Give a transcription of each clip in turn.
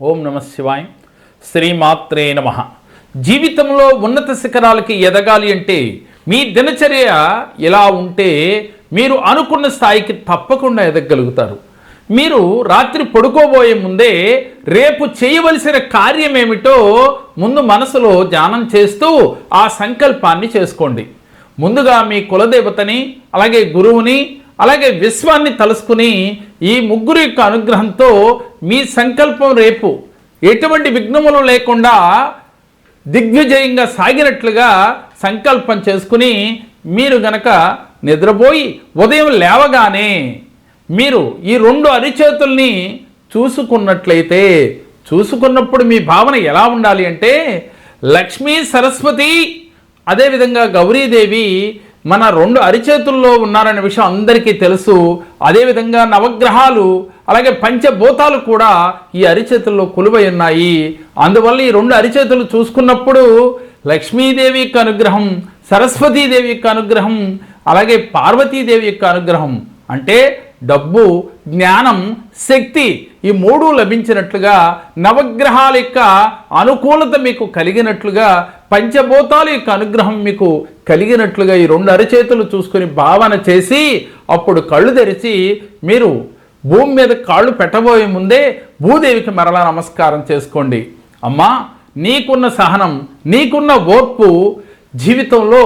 ఓం నమ శివాయ. శ్రీమాత్రే నమ. జీవితంలో ఉన్నత శిఖరాలకి ఎదగాలి అంటే మీ దినచర్య ఎలా ఉంటే మీరు అనుకున్న స్థాయికి తప్పకుండా ఎదగలుగుతారు మీరు రాత్రి పడుకోబోయే ముందే రేపు చేయవలసిన కార్యం ఏమిటో ముందు మనసులో ధ్యానం చేస్తూ ఆ సంకల్పాన్ని చేసుకోండి. ముందుగా మీ కులదేవతని అలాగే గురువుని అలాగే విశ్వాన్ని తలుసుకుని ఈ ముగ్గురు యొక్క అనుగ్రహంతో మీ సంకల్పం రేపు ఎటువంటి విఘ్నములు లేకుండా దిగ్విజయంగా సాగినట్లుగా సంకల్పం చేసుకుని మీరు గనక నిద్రపోయి ఉదయం లేవగానే మీరు ఈ రెండు అరిచేతుల్ని చూసుకున్నట్లయితే చూసుకున్నప్పుడు మీ భావన ఎలా ఉండాలి అంటే లక్ష్మీ సరస్వతి అదేవిధంగా గౌరీదేవి మన రెండు అరిచేతుల్లో ఉన్నారనే విషయం అందరికీ తెలుసు. అదేవిధంగా నవగ్రహాలు అలాగే పంచభూతాలు కూడా ఈ అరిచేతుల్లో కొలువై ఉన్నాయి. అందువల్ల ఈ రెండు అరిచేతులు చూసుకున్నప్పుడు లక్ష్మీదేవి యొక్క అనుగ్రహం సరస్వతీదేవి యొక్క అనుగ్రహం అలాగే పార్వతీదేవి యొక్క అనుగ్రహం. అంటే డబ్బు జ్ఞానం శక్తి ఈ మూడు లభించినట్లుగా నవగ్రహాల యొక్క అనుకూలత మీకు కలిగినట్లుగా పంచభూతాలు యొక్క అనుగ్రహం మీకు కలిగినట్లుగా ఈ రెండు అరచేతులు చూసుకొని భావన చేసి అప్పుడు కళ్ళు తెరిచి మీరు భూమి మీద కాళ్ళు పెట్టబోయే ముందే భూదేవికి మరలా నమస్కారం చేసుకోండి. అమ్మా నీకున్న సహనం నీకున్న ఓర్పు జీవితంలో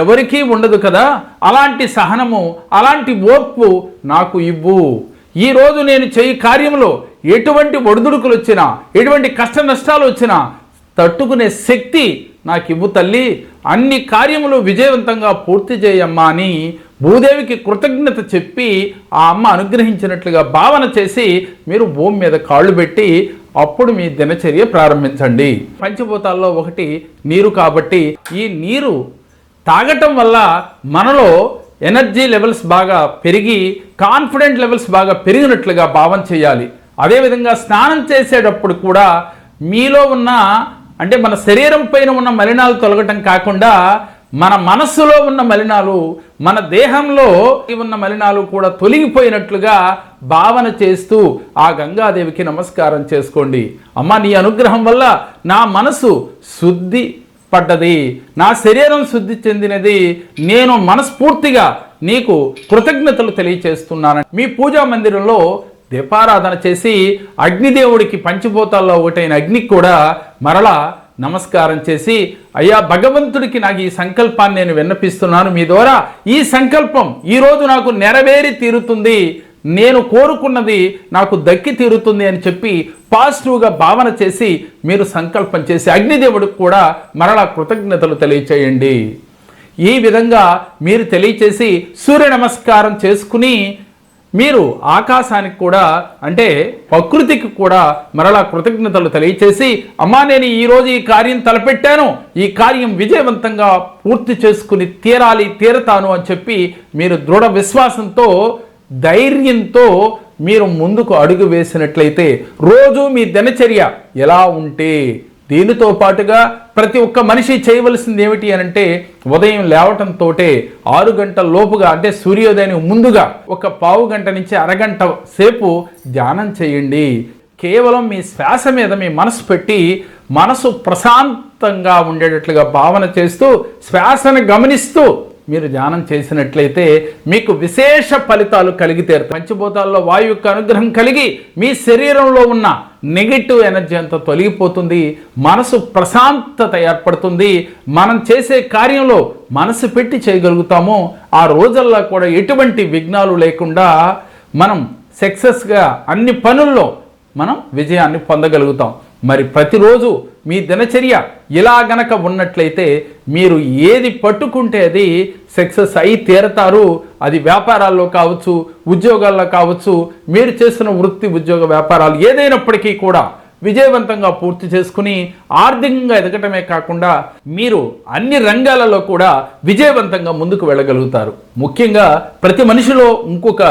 ఎవరికీ ఉండదు కదా. అలాంటి సహనము అలాంటి ఓర్పు నాకు ఇవ్వు. ఈరోజు నేను చేయి కార్యంలో ఎటువంటి ఒడిదుడుకులు వచ్చినా ఎటువంటి కష్ట నష్టాలు వచ్చినా తట్టుకునే శక్తి నాకు ఇవ్వు తల్లి అన్ని కార్యములు విజయవంతంగా పూర్తి చేయమ్మా అని భూదేవికి కృతజ్ఞత చెప్పి ఆ అమ్మ అనుగ్రహించినట్లుగా భావన చేసి మీరు భూమి మీద కాళ్ళు పెట్టి అప్పుడు మీ దినచర్య ప్రారంభించండి. పంచభూతాల్లో ఒకటి నీరు కాబట్టి ఈ నీరు తాగటం వల్ల మనలో ఎనర్జీ లెవెల్స్ బాగా పెరిగి కాన్ఫిడెంట్ లెవెల్స్ బాగా పెరిగినట్లుగా భావన చేయాలి. అదేవిధంగా స్నానం చేసేటప్పుడు కూడా మీలో ఉన్న అంటే మన శరీరం పైన ఉన్న మలినాలు తొలగటం కాకుండా మన మనస్సులో ఉన్న మలినాలు మన దేహంలో ఉన్న మలినాలు కూడా తొలగిపోయినట్లుగా భావన చేస్తూ ఆ గంగాదేవికి నమస్కారం చేసుకోండి. అమ్మ నీ అనుగ్రహం వల్ల నా మనసు శుద్ధి పడ్డది. నా శరీరం శుద్ధి చెందినది. నేను మనస్ఫూర్తిగా నీకు కృతజ్ఞతలు తెలియచేస్తున్నాను మీ పూజా మందిరంలో దీపారాధన చేసి అగ్నిదేవుడికి పంచభూతాల్లో ఒకటైన అగ్నికి కూడా మరలా నమస్కారం చేసి అయ్యా భగవంతుడికి నాకు ఈ సంకల్పాన్ని నేను విన్నపిస్తున్నాను. మీ ద్వారా ఈ సంకల్పం ఈరోజు నాకు నెరవేరి తీరుతుంది. నేను కోరుకున్నది నాకు దక్కి తీరుతుంది అని చెప్పి పాజిటివ్గా భావన చేసి మీరు సంకల్పం చేసి అగ్నిదేవుడికి కూడా మరలా కృతజ్ఞతలు తెలియచేయండి. ఈ విధంగా మీరు తెలియచేసి సూర్య నమస్కారం చేసుకుని మీరు ఆకాశానికి కూడా అంటే ప్రకృతికి కూడా మరలా కృతజ్ఞతలు తెలియచేసి అమ్మా నేను ఈరోజు ఈ కార్యం తలపెట్టాను ఈ కార్యం విజయవంతంగా పూర్తి చేసుకుని తీరాలి తీరతాను అని చెప్పి మీరు దృఢ విశ్వాసంతో ధైర్యంతో మీరు ముందుకు అడుగు వేసినట్లయితే రోజు మీ దినచర్య ఎలా ఉంటే దీనితో పాటుగా ప్రతి ఒక్క మనిషి చేయవలసింది ఏమిటి అని అంటే ఉదయం లేవటంతో ఆరు గంటల లోపుగా అంటే సూర్యోదయం ముందుగా ఒక పావు గంట నుంచి అరగంట సేపు ధ్యానం చేయండి. కేవలం మీ శ్వాస మీద మీ మనసు పెట్టి మనసు ప్రశాంతంగా ఉండేటట్లుగా భావన చేస్తూ శ్వాసను గమనిస్తూ మీరు ధ్యానం చేసినట్లయితే మీకు విశేష ఫలితాలు కలిగితే పంచభూతాల్లో వాయు యొక్క అనుగ్రహం కలిగి మీ శరీరంలో ఉన్న నెగిటివ్ ఎనర్జీ అంతా తొలగిపోతుంది. మనసు ప్రశాంతత ఏర్పడుతుంది. మనం చేసే కార్యంలో మనసు పెట్టి చేయగలుగుతాము. ఆ రోజుల్లో కూడా ఎటువంటి విఘ్నాలు లేకుండా మనం సక్సెస్గా అన్ని పనుల్లో మనం విజయాన్ని పొందగలుగుతాం. మరి ప్రతిరోజు మీ దినచర్య ఇలా గనక ఉన్నట్లయితే మీరు ఏది పట్టుకుంటే అది సక్సెస్ అయి తీరతారు. అది వ్యాపారాల్లో కావచ్చు ఉద్యోగాల్లో కావచ్చు మీరు చేస్తున్న వృత్తి ఉద్యోగ వ్యాపారాలు ఏదైనప్పటికీ కూడా విజయవంతంగా పూర్తి చేసుకుని ఆర్థికంగా ఎదగటమే కాకుండా మీరు అన్ని రంగాలలో కూడా విజయవంతంగా ముందుకు వెళ్ళగలుగుతారు. ముఖ్యంగా ప్రతి మనిషిలో ఇంకొక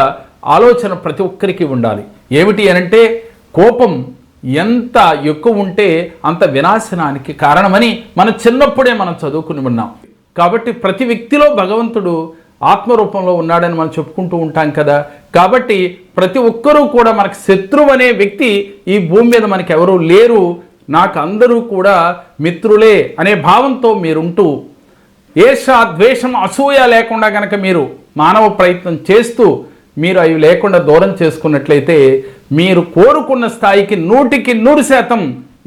ఆలోచన ప్రతి ఒక్కరికి ఉండాలి. ఏమిటి అనంటే కోపం ఎంత ఎక్కువ ఉంటే అంత వినాశనానికి కారణమని మనం చిన్నప్పుడే మనం చదువుకుని ఉన్నాం. కాబట్టి ప్రతి వ్యక్తిలో భగవంతుడు ఆత్మరూపంలో ఉన్నాడని మనం చెప్పుకుంటూ ఉంటాం కదా. కాబట్టి ప్రతి ఒక్కరూ కూడా మనకు శత్రువు అనే వ్యక్తి ఈ భూమి మీద మనకి ఎవరూ లేరు. నాకు అందరూ కూడా మిత్రులే అనే భావంతో మీరుంటూ ఏష ద్వేషం అసూయ లేకుండా కనుక మీరు మానవ ప్రయత్నం చేస్తూ మీరు అవి లేకుండా దూరం చేసుకున్నట్లయితే మీరు కోరుకున్న స్థాయికి నూటికి నూరు శాతం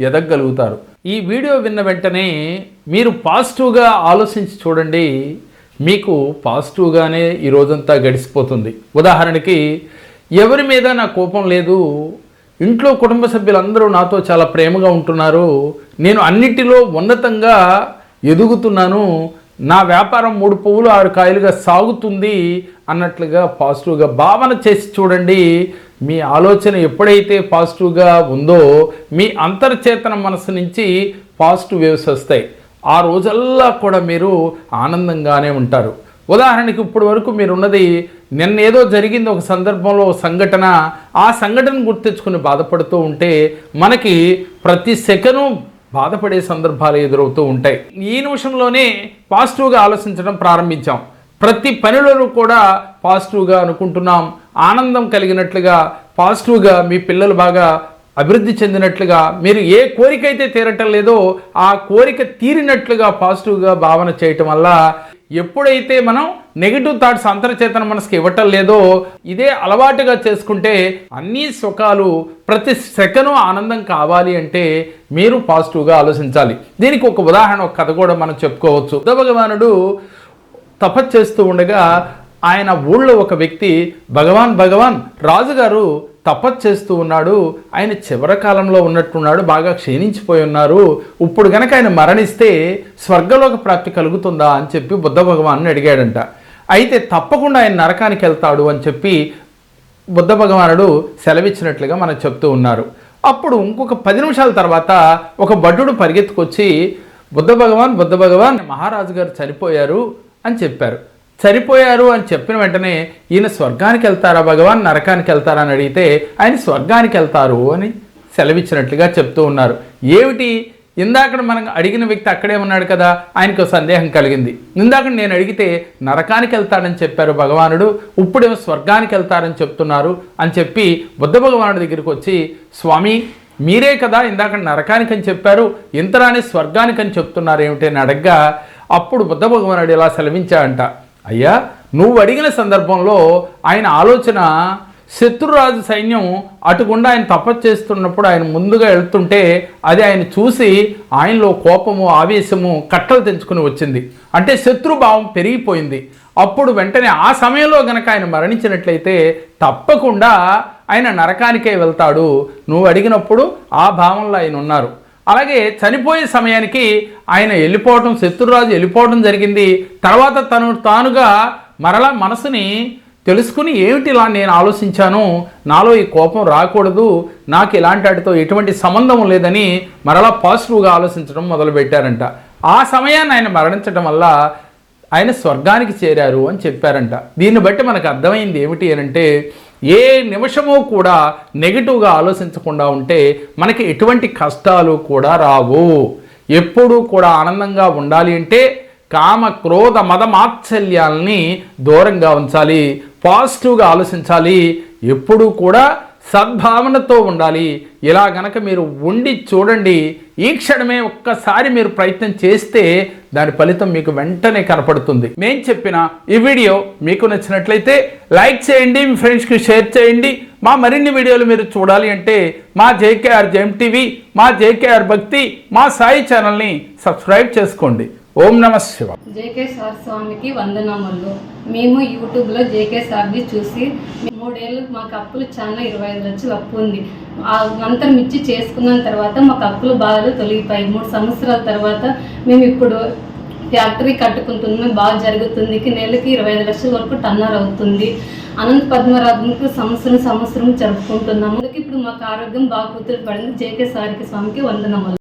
ఎదగలుగుతారు. ఈ వీడియో విన్న వెంటనే మీరు పాజిటివ్గా ఆలోచించి చూడండి. మీకు పాజిటివ్గానే ఈ రోజంతా గడిచిపోతుంది. ఉదాహరణకి ఎవరి మీద నా కోపం లేదు ఇంట్లో కుటుంబ సభ్యులందరూ నాతో చాలా ప్రేమగా ఉంటున్నారు నేను అన్నిటిలో ఉన్నతంగా ఎదుగుతున్నాను నా వ్యాపారం మూడు పువ్వులు ఆరు కాయలుగా సాగుతుంది అన్నట్లుగా పాజిటివ్గా భావన చేసి చూడండి. మీ ఆలోచన ఎప్పుడైతే పాజిటివ్గా ఉందో మీ అంతర్చేతన మనసు నుంచి పాజిటివ్ వేవ్స్ వస్తాయి. ఆ రోజల్లా కూడా మీరు ఆనందంగానే ఉంటారు. ఉదాహరణకి ఇప్పటి వరకు మీరున్నది నిన్న ఏదో జరిగింది ఒక సందర్భంలో ఒక సంఘటన. ఆ సంఘటన గుర్తించుకుని బాధపడుతూ ఉంటే మనకి ప్రతి సెకను బాధపడే సందర్భాలు ఎదురవుతూ ఉంటాయి. ఈ నిమిషంలోనే పాజిటివ్గా ఆలోచించడం ప్రారంభించాం. ప్రతి పనిలోనూ కూడా పాజిటివ్గా అనుకుంటున్నాం. ఆనందం కలిగినట్లుగా పాజిటివ్గా మీ పిల్లలు బాగా అభివృద్ధి చెందినట్లుగా మీరు ఏ కోరిక అయితే తీరటం లేదో ఆ కోరిక తీరినట్లుగా పాజిటివ్గా భావన చేయటం వల్ల ఎప్పుడైతే మనం నెగిటివ్ థాట్స్ అంతర్చేతన మనసుకి ఇవ్వటం లేదో ఇదే అలవాటుగా చేసుకుంటే అన్ని సుఖాలు ప్రతి సెకను ఆనందం కావాలి అంటే మీరు పాజిటివ్గా ఆలోచించాలి. దీనికి ఒక ఉదాహరణ ఒక కథ కూడా మనం చెప్పుకోవచ్చు. బుద్ధ భగవానుడు తపస్సు చేస్తూ ఉండగా ఆయన ఊళ్ళో ఒక వ్యక్తి భగవాన్ భగవాన్ రాజుగారు తపస్సు చేస్తూ ఉన్నాడు. ఆయన చివరి కాలంలో ఉన్నట్టున్నాడు. బాగా క్షీణించిపోయి ఉన్నారు. ఇప్పుడు గనక ఆయన మరణిస్తే స్వర్గలోక ప్రాప్తి కలుగుతుందా? అని చెప్పి బుద్ధ భగవాన్ని అడిగాడంట. అయితే తప్పకుండా ఆయన నరకానికి వెళ్తాడు అని చెప్పి బుద్ధ భగవానుడు సెలవిచ్చినట్లుగా మనకు చెప్తూ ఉన్నారు. అప్పుడు ఇంకొక పది నిమిషాల తర్వాత ఒక భటుడు పరిగెత్తుకొచ్చి బుద్ధ భగవాన్ బుద్ధ భగవాన్ మహారాజు గారు చనిపోయారు అని చెప్పారు. చనిపోయారు అని చెప్పిన వెంటనే ఈయన స్వర్గానికి వెళ్తారా? భగవాన్ నరకానికి వెళ్తారా అని అడిగితే ఆయన స్వర్గానికి వెళ్తారు అని సెలవిచ్చినట్లుగా చెప్తూ ఉన్నారు. ఏమిటి? ఇందాక మనం అడిగిన వ్యక్తి అక్కడే ఉన్నాడు కదా ఆయనకు ఒక సందేహం కలిగింది. ఇందాక నేను అడిగితే నరకానికి వెళ్తాడని చెప్పారు భగవానుడు ఇప్పుడేమో స్వర్గానికి వెళ్తారని చెప్తున్నారు అని చెప్పి బుద్ధ భగవానుడి దగ్గరికి వచ్చి స్వామి మీరే కదా ఇందాక నరకానికి అని చెప్పారు ఇంతరాని స్వర్గానికి అని చెప్తున్నారు ఏమిటి? అని అడగ్గా అప్పుడు బుద్ధ భగవానుడు ఇలా సెలవించాడంట. అయ్యా నువ్వు అడిగిన సందర్భంలో ఆయన ఆలోచన శత్రురాజు సైన్యం అటుకుండా ఆయన తపస్సు చేస్తున్నప్పుడు ఆయన ముందుగా వెళ్తుంటే అది ఆయన చూసి ఆయనలో కోపము ఆవేశము కట్టలు తెంచుకుని వచ్చింది. అంటే శత్రుభావం పెరిగిపోయింది. అప్పుడు వెంటనే ఆ సమయంలో గనక ఆయన మరణించినట్లయితే తప్పకుండా ఆయన నరకానికే వెళ్తాడు. నువ్వు అడిగినప్పుడు ఆ భావంలో ఆయన ఉన్నారు. అలాగే చనిపోయే సమయానికి ఆయన వెళ్ళిపోవటం శత్రురాజు వెళ్ళిపోవటం జరిగింది. తర్వాత తను తానుగా మరలా మనసుని తెలుసుకుని ఏమిటి ఇలా నేను ఆలోచించాను? నాలో ఈ కోపం రాకూడదు. నాకు ఇలాంటి వాటితో ఎటువంటి సంబంధం లేదని మరలా పాజిటివ్గా ఆలోచించడం మొదలుపెట్టారంట. ఆ సమయాన్ని ఆయన మరణించడం వల్ల ఆయన స్వర్గానికి చేరారు అని చెప్పారంట. దీన్ని బట్టి మనకు అర్థమైంది ఏమిటి అనంటే అంటే ఏ నిమిషము కూడా నెగిటివ్గా ఆలోచించకుండా ఉంటే మనకి ఎటువంటి కష్టాలు కూడా రావు. ఎప్పుడూ కూడా ఆనందంగా ఉండాలి అంటే కామ క్రోధ మద మాత్సల్యాల్ని దూరంగా ఉంచాలి. పాజిటివ్గా ఆలోచించాలి. ఎప్పుడూ కూడా సద్భావనతో ఉండాలి. ఇలా గనక మీరు ఉండి చూడండి ఈ క్షణమే ఒక్కసారి మీరు ప్రయత్నం చేస్తే దాని ఫలితం మీకు వెంటనే కనపడుతుంది. నేను చెప్పిన ఈ వీడియో మీకు నచ్చినట్లయితే లైక్ చేయండి మీ ఫ్రెండ్స్కి షేర్ చేయండి. మా మరిన్ని వీడియోలు మీరు చూడాలి అంటే మా జేకేఆర్ జెమ్ టీవీ మా జేకేఆర్ భక్తి మా సాయి ఛానల్ని సబ్స్క్రైబ్ చేసుకోండి. ఓం నమ శివ జేకే సార్ స్వామికి వందనములు. మేము యూట్యూబ్లో జేకే సార్ని చూసి మూడేళ్ళు మాకు అప్పులు చాలా ఇరవై ఐదు లక్షలు అప్పు ఉంది. ఆ అంతరం ఇచ్చి చేసుకున్న తర్వాత మాకు అప్పులు బాధలు తొలగిపోయాయి. మూడు సంవత్సరాల తర్వాత మేము ఇప్పుడు ఫ్యాక్టరీ కట్టుకుంటున్నాం. బాగా జరుగుతుంది. నెలకి ఇరవై ఐదు లక్షల వరకు టన్నర్ అవుతుంది. అనంత పద్మరాధంకు సంవత్సరం సంవత్సరం జరుపుకుంటున్నాము. ఇప్పుడు మాకు ఆరోగ్యం బాగా కుదురు పడింది. జేకే సార్కి స్వామికి వందనములు.